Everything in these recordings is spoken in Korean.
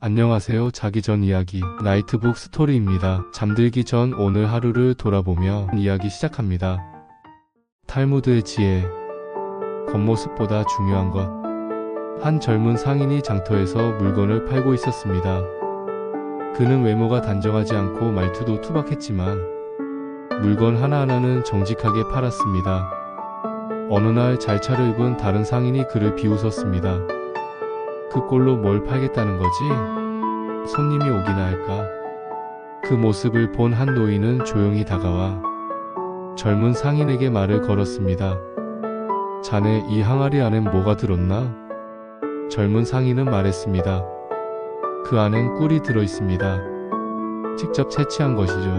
안녕하세요. 자기 전 이야기 나이트북 스토리입니다. 잠들기 전 오늘 하루를 돌아보며 이야기 시작합니다. 탈무드의 지혜 겉모습보다 중요한 것. 한 젊은 상인이 장터에서 물건을 팔고 있었습니다. 그는 외모가 단정하지 않고 말투도 투박했지만 물건 하나하나는 정직하게 팔았습니다. 어느 날 잘 차려입은 다른 상인이 그를 비웃었습니다. 그 꼴로 뭘 팔겠다는 거지? 손님이 오기나 할까? 그 모습을 본 한 노인은 조용히 다가와 젊은 상인에게 말을 걸었습니다. 자네 이 항아리 안엔 뭐가 들었나? 젊은 상인은 말했습니다. 그 안엔 꿀이 들어 있습니다. 직접 채취한 것이죠.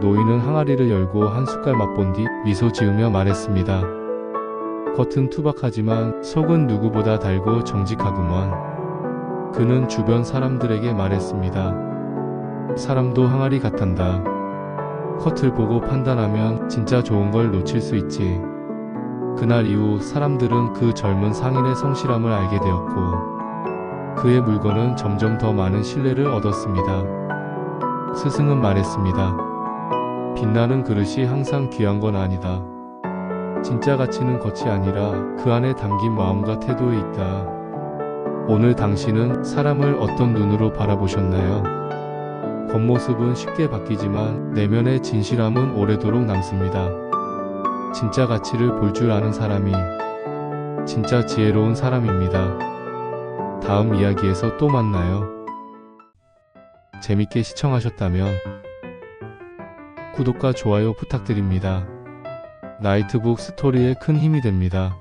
노인은 항아리를 열고 한 숟갈 맛본 뒤 미소 지으며 말했습니다. 겉은 투박하지만 속은 누구보다 달고 정직하구먼. 그는 주변 사람들에게 말했습니다. 사람도 항아리 같단다. 겉을 보고 판단하면 진짜 좋은 걸 놓칠 수 있지. 그날 이후 사람들은 그 젊은 상인의 성실함을 알게 되었고, 그의 물건은 점점 더 많은 신뢰를 얻었습니다. 스승은 말했습니다. 빛나는 그릇이 항상 귀한 건 아니다. 진짜 가치는 겉이 아니라 그 안에 담긴 마음과 태도에 있다. 오늘 당신은 사람을 어떤 눈으로 바라보셨나요? 겉모습은 쉽게 바뀌지만 내면의 진실함은 오래도록 남습니다. 진짜 가치를 볼 줄 아는 사람이 진짜 지혜로운 사람입니다. 다음 이야기에서 또 만나요. 재밌게 시청하셨다면 구독과 좋아요 부탁드립니다. 나이트북 스토리에 큰 힘이 됩니다.